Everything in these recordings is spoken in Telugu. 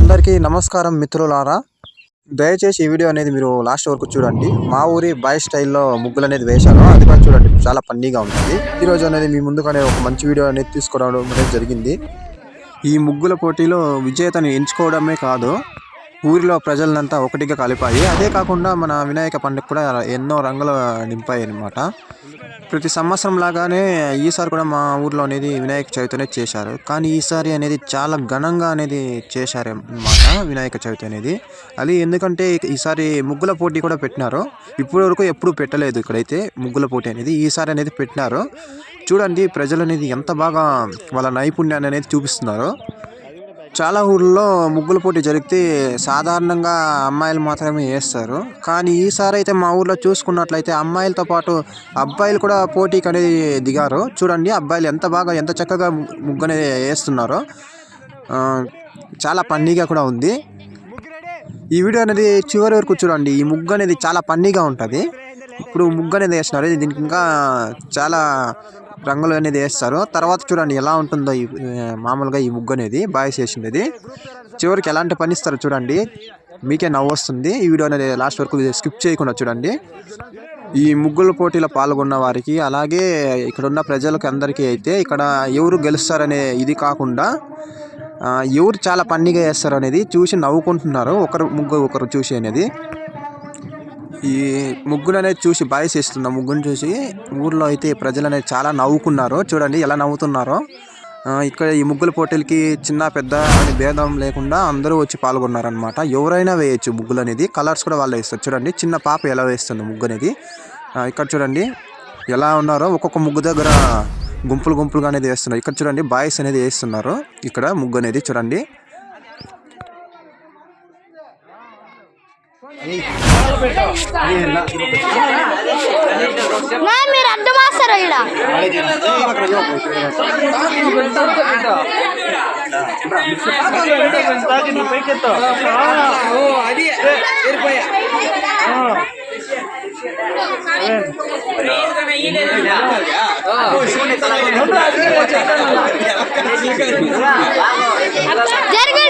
అందరికీ నమస్కారం మిత్రులారా. దయచేసి ఈ వీడియో అనేది మీరు లాస్ట్ వరకు చూడండి. మా ఊరి బాయ్ స్టైల్లో ముగ్గులు అనేది వేశాను. అది కూడా చూడండి చాలా ఫన్నీగా ఉంటుంది. ఈ రోజు అనేది మీ ముందుగానే ఒక మంచి వీడియో అనేది తీసుకురావడం అనేది జరిగింది. ఈ ముగ్గుల పోటీలో విజేతని ఎంచుకోవడమే కాదు ఊరిలో ప్రజలంతా ఒకటిగా కలిపాయి. అదే కాకుండా మన వినాయక పండుగ కూడా ఎన్నో రంగులు నింపాయి అనమాట ప్రతి సంవత్సరం లాగానే ఈసారి కూడా మా ఊర్లో అనేది వినాయక చవితినే చేశారు. కానీ ఈసారి అనేది చాలా ఘనంగా అనేది చేశారు అన్నమాట వినాయక చవితి అనేది. అది ఎందుకంటే ఈసారి ముగ్గుల పోటీ కూడా పెట్టినారు. ఇప్పటి వరకు ఎప్పుడు పెట్టలేదు ఇక్కడైతే ముగ్గుల పోటీ అనేది. ఈసారి అనేది పెట్టినారు. చూడండి ప్రజలు అనేది ఎంత బాగా వాళ్ళ నైపుణ్యాన్ని అనేది చూపిస్తున్నారు. చాలా ఊళ్ళో ముగ్గుల పోటీ జరిగితే సాధారణంగా అమ్మాయిలు మాత్రమే వేస్తారు కానీ ఈసారి అయితే మా ఊర్లో చూసుకున్నట్లయితే అమ్మాయిలతో పాటు అబ్బాయిలు కూడా పోటీకి అనేది దిగారు. చూడండి అబ్బాయిలు ఎంత బాగా ఎంత చక్కగా ముగ్గు అనేది వేస్తున్నారో. చాలా పన్నీగా కూడా ఉంది. ఈ వీడియో అనేది చివరి వరకు చూడండి. ఈ ముగ్గు అనేది చాలా పన్నీగా ఉంటుంది. ఇప్పుడు ముగ్గు అనేది వేస్తున్నారు. దీనికి ఇంకా చాలా రంగులు అనేది వేస్తారు. తర్వాత చూడండి ఎలా ఉంటుందో ఈ మామూలుగా ఈ ముగ్గు అనేది బాయ్స్ వేసింది చివరికి ఎలాంటి పని ఇస్తారో చూడండి. మీకే నవ్వు వస్తుంది. ఈ వీడియో అనేది లాస్ట్ వరకు స్కిప్ చేయకుండా చూడండి. ఈ ముగ్గుల పోటీలో పాల్గొన్న వారికి అలాగే ఇక్కడ ఉన్న ప్రజలకు అందరికీ అయితే ఇక్కడ ఎవరు గెలుస్తారనే ఇది కాకుండా ఎవరు చాలా పన్నీగా వేస్తారు అనేది చూసి నవ్వుకుంటున్నారు. ఒకరు ముగ్గు ఒకరు చూసి అనేది. ఈ ముగ్గురు అనేది చూసి బాయ్స్ వేస్తున్న ముగ్గురు చూసి ఊర్లో అయితే ప్రజలు అనేది చాలా నవ్వుకున్నారు. చూడండి ఎలా నవ్వుతున్నారో. ఇక్కడ ఈ ముగ్గుల పోటీలకి చిన్న పెద్ద అని భేదం లేకుండా అందరూ వచ్చి పాల్గొన్నారనమాట ఎవరైనా వేయచ్చు ముగ్గులు అనేది కలర్స్ కూడా వాళ్ళు వేస్తారు. చూడండి చిన్న పాప ఎలా వేస్తుంది ముగ్గు అనేది ఇక్కడ చూడండి ఎలా ఉన్నారో. ఒక్కొక్క ముగ్గు దగ్గర గుంపులు గుంపులుగా అనేది వేస్తున్నారు. ఇక్కడ చూడండి బాయ్స్ అనేది వేస్తున్నారు. ఇక్కడ ముగ్గు అనేది చూడండి నా మీరు అడ్డు మాస్తారు ఇక్కడ జరిగాడు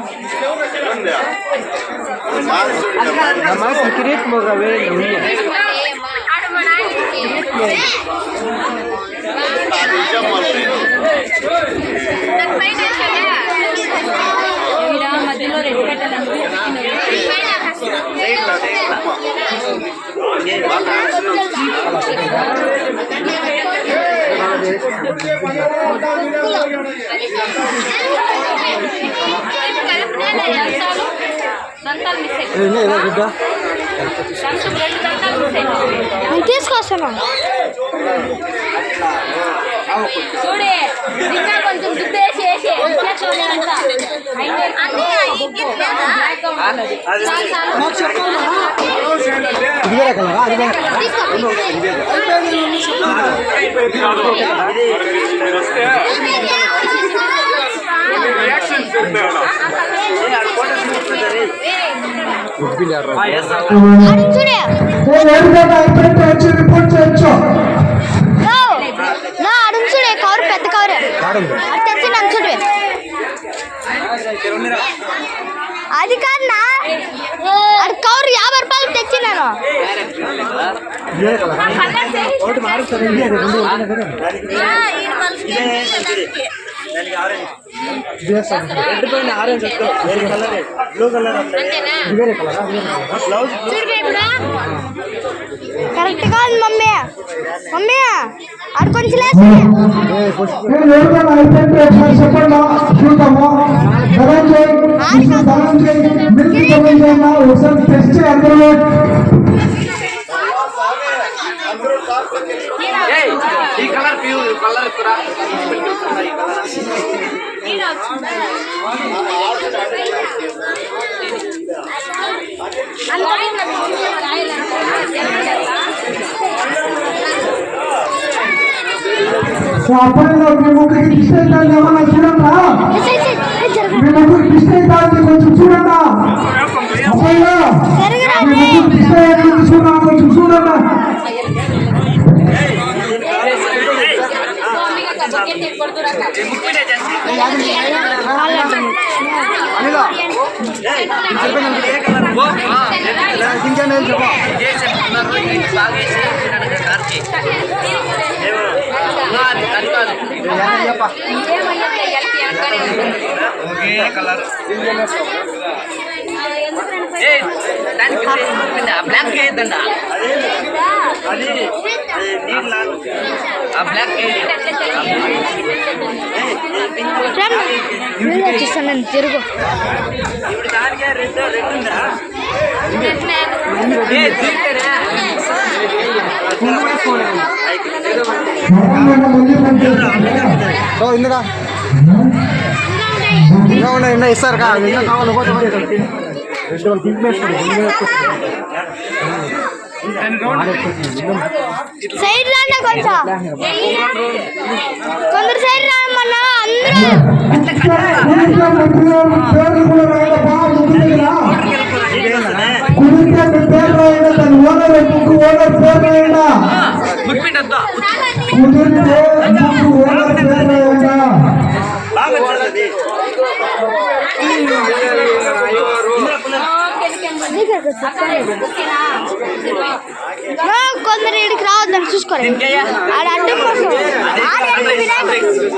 మధ్యలో రెడ్ పెట్టాలి దంతాలు దంతాలు మిస్ అయిపోయి తీసుకొస్తాను చూడే ఇంకా కొంచెం వేసి నా అడుగు చూడే. కవర్ పెద్ద కవర్ తెచ్చి అది కాదన్నా అది కవర్ యాభై రూపాయలు తెచ్చినాను కరెక్ట్ కాదు మమ్మీ. మమ్మీ అది కొంచెం ఒకసారి టెస్ట్ అందరూ. ఈ కలర్ ప్యూ కలర్ కూడా అప్పుడు మేము ఒకటి తీసుకెళ్తాం ఏమన్నా చూడండి మీ ముగ్గురు డిస్టెన్స్ అని కొంచెం చూడండా అబ్బాయిలో జరగరా మీ రే. ముగ్గురు డిస్టెన్స్ చూడండి కొంచెం చూడండా ఇంకేం చెప్పు ఒకే కలర్. బ్లాక్ వేయద్దండ అది ఆ బ్లాక్ తిరుగు. ఇప్పుడు దానికే రెండు రెండు ఉందా? ఏ తిరిగారా మళ్ళీ పనిచేస్తాను ఓ ఇందుగా ఇంకా ఉన్నాయి ఇంకా ఇస్తారు కా ఇంకా కావాలి పోతే పోతే. సైడ్ రాండి కొంచెం కొందరు సైడ్ రామన్నా అందరూ ఓనర్ పేరు కుదిరితే ఓనర్ కొందరు ఇక్కడికి రావద్దని చూసుకోండి. ఆడ అడ్డం కోసం ఆడ అడ్డం వినాయకుడు.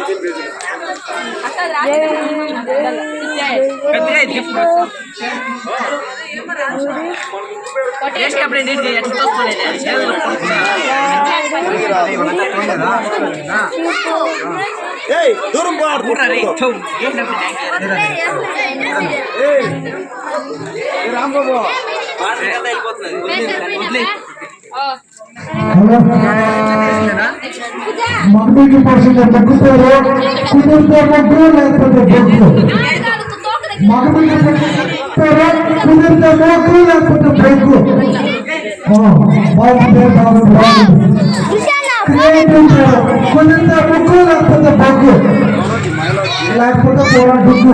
పెద్దగా ఇది ఇప్పుడు టేస్ట్ అప్పుడు ఏంటి ఎట్లా వస్తుంది చేతులు దూరం మమ్మీకి పర్సెంట్ ముగ్గు పేరు కుదిరితే ముగ్గు లేకపోతే బొగ్గు. మగమికి పేరు కుదిరితే లేకపోతే బొగ్గు. కుదిరితే ముగ్గు లేకపోతే బొగ్గు. లేకపోతే కూర డుగ్గు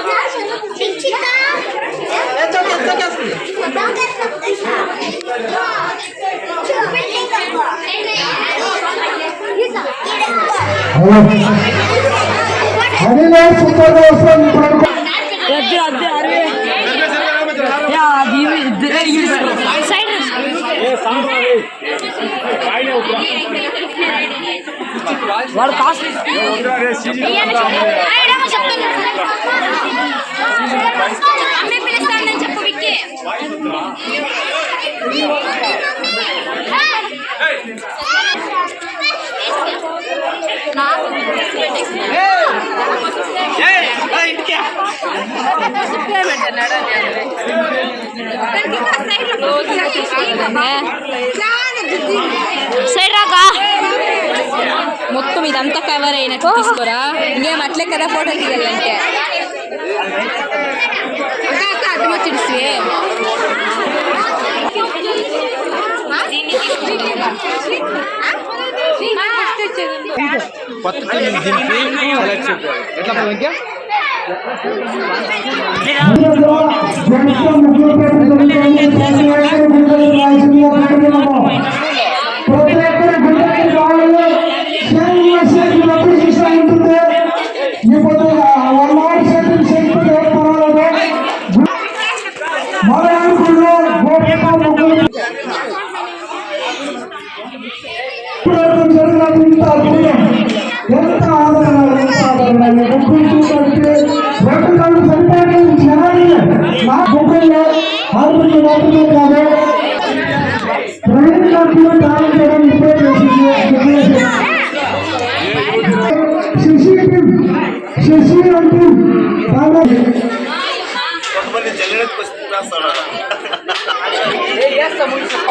గంగాధర్ అనేది ఆడు ఉన్నాడు. చెప్తే ఇయ్యాలి ఇప్పుడు ఎత్తున పంపుతుంది ఆడ- లేదు అదే. పెద్ద తీసి తీసుకురా అనిలే సూపర్ వస్తుంది ఇప్పుడు సైడ్ వాడు కాస్ట్ అమ్మే పిలుస్తానని చెప్పు విక్కి సైడ్ రాకా మొత్తం ఇదంతా కవర్ అయినట్టు తీసుకోరా? ఇంకేం అట్లే కదా ఫోటో తీయాలంటే. అక్క అక్క అడ్డం వచ్చి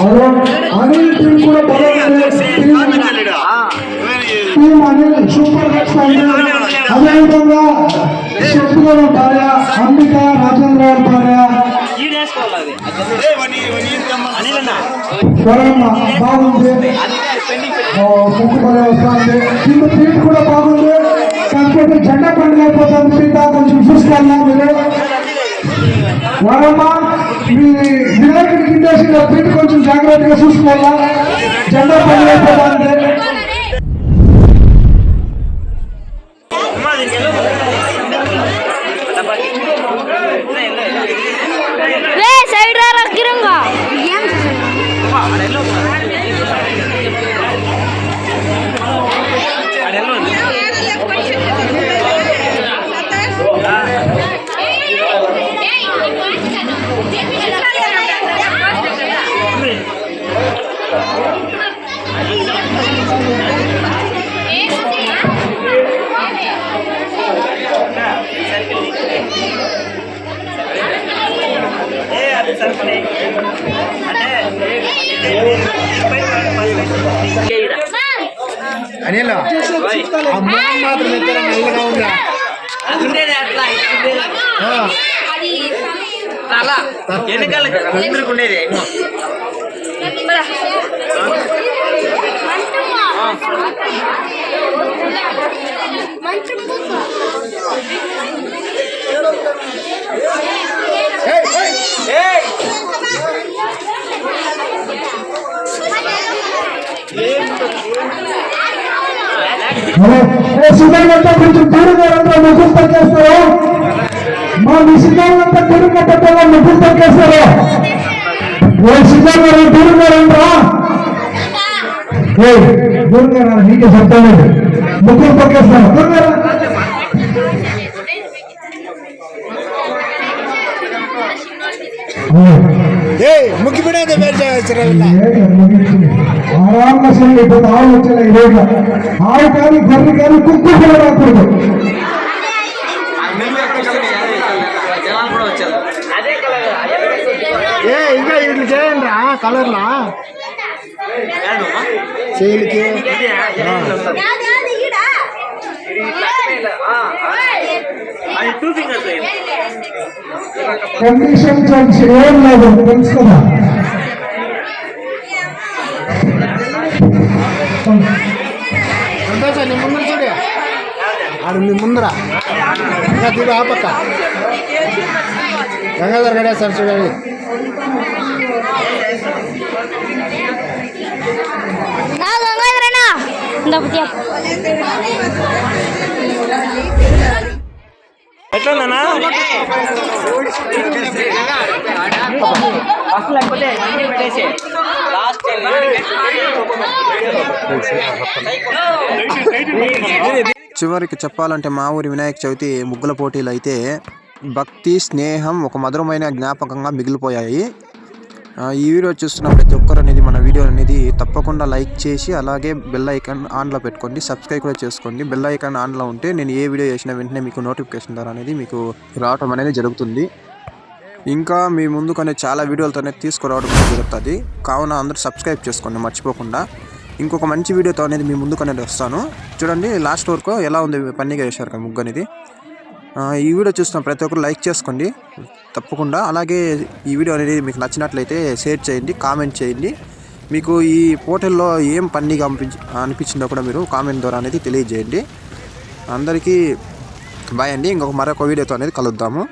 అరుణ్ అనిల్ టీం కూడా టీం అనిల్ సూపర్ నెక్స్ట్ అదేవిధంగా శత్రుఘ్న భార్య అంబిక రాజేంద్ర గారి భార్య బాగుంది. వస్తుంది. కింద కూడా బాగుంది. కాకపోతే జెండా పండుగ అయిపోతుంది. సీత కొంచెం చూసుకోవాలా మీరు. వరమ్మ మీ వినాయకుడి కింద సీట్ కొంచెం జాగ్రత్తగా చూసుకోవాలా? జెండా పని అయిపోతుంది తల. వెనకాల ఎదురుకు ఉండేది. కొంచెం దూరంగా ముగ్గురు తగ్గేస్తారు మా మీ సిద్ధాంతంతా దూరంగా పెట్టాలా ముగ్గురు తగ్గేస్తారు ఏ సిద్ధాంతం దూరంగా రండిరా ఏ దూరంగా రా నీకే చెప్తాను ముగ్గురు తగ్గేస్తారు దూరంగా రా ఏ ముగ్గిపోయినది ఆరాంగా సరే ఇప్పుడు ఆవు వచ్చాయి ఈ రోజు ఆవు కానీ గొర్రె కానీ కుక్కు కూడా రాకూడదు జనాలు కూడా వచ్చారు అదే కలర్ ఏ ఇంకా ఇట్లా చేయండి రా కలర్లా చేలికి అది టూ ఫింగర్స్ కండిషన్ చేంజ్ ఏం లేదు తెలుసు కదా సంతోషం నీ ముందర చూడు ఆడు నీ ముందర ఇంకా చూడు ఆ పక్క గంగాధర్ గడే సార్ చూడండి ఎట్లా ఫస్ట్ లేకపోతే పెట్టేసి చివరికి చెప్పాలంటే మా ఊరి వినాయక చవితి ముగ్గుల పోటీలు అయితే భక్తి స్నేహం ఒక మధురమైన జ్ఞాపకంగా మిగిలిపోయాయి. ఈ వీడియో చూస్తున్న ప్రతి ఒక్కరు అనేది మన వీడియో అనేది తప్పకుండా లైక్ చేసి అలాగే బెల్ ఐకాన్ ఆన్లో పెట్టుకోండి. సబ్స్క్రైబ్ కూడా చేసుకోండి. బెల్ ఐకాన్ ఆన్లో ఉంటే నేను ఏ వీడియో చేసిన వెంటనే మీకు నోటిఫికేషన్ ద్వారా అనేది మీకు రావటం అనేది జరుగుతుంది. ఇంకా మీ ముందుకనే చాలా వీడియోలతోనే తీసుకురావడం అనేది జరుగుతుంది. కావున అందరూ సబ్స్క్రైబ్ చేసుకోండి. మర్చిపోకుండా ఇంకొక మంచి వీడియోతో అనేది మీ ముందుకు అనేది వస్తాను. చూడండి లాస్ట్ వరకు ఎలా ఉంది? పన్నీగా చేశారు కదా ముగ్గు అనేది. ఈ వీడియో చూస్తున్న ప్రతి ఒక్కరు లైక్ చేసుకోండి. తప్పకుండా. అలాగే ఈ వీడియో అనేది మీకు నచ్చినట్లయితే షేర్ చేయండి కామెంట్ చేయండి. మీకు ఈ పోర్టల్లో ఏం పన్నీగా అనిపించి అనిపించిందో కూడా మీరు కామెంట్ ద్వారా అనేది తెలియజేయండి. అందరికీ బాయ్ అండి. ఇంకొక మరొక వీడియోతో అనేది కలుద్దాము.